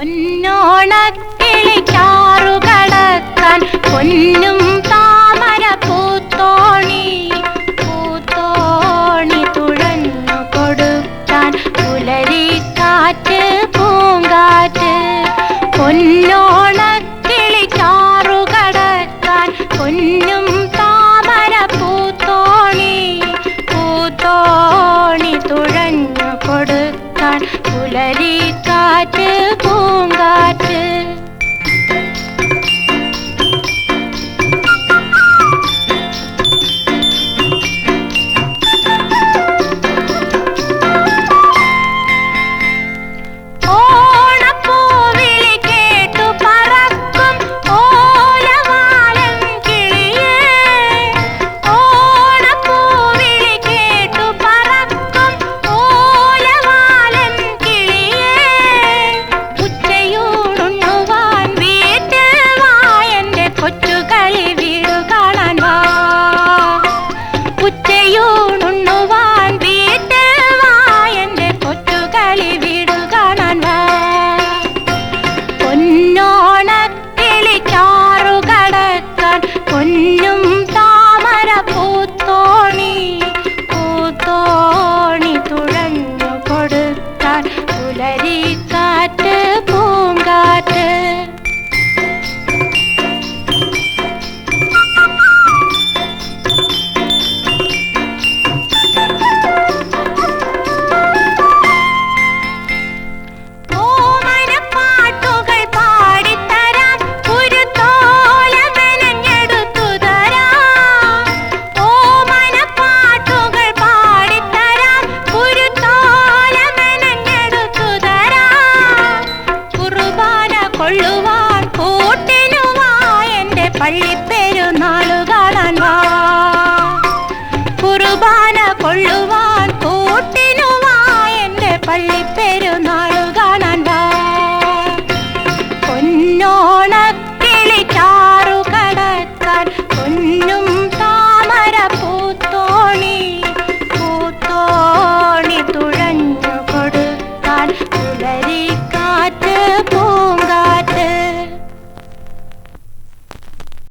പൊന്നോണക്കിളിക്കാറുകളക്കാൻ പൊന്നും താമര പൂത്തോണി പൂത്തോണി കൊടുക്കാൻ പൊന്നോണക്കിളിക്കാറുകടക്കാൻ പൊന്നും താമര പൂത്തോണി പൂത്തോണി തുഴഞ്ഞു കൊടുക്കാൻ പുലരിക്കാറ്റ് പൂങ്കാറ്റ് ennum പള്ളിപ്പെരുന്നാൾ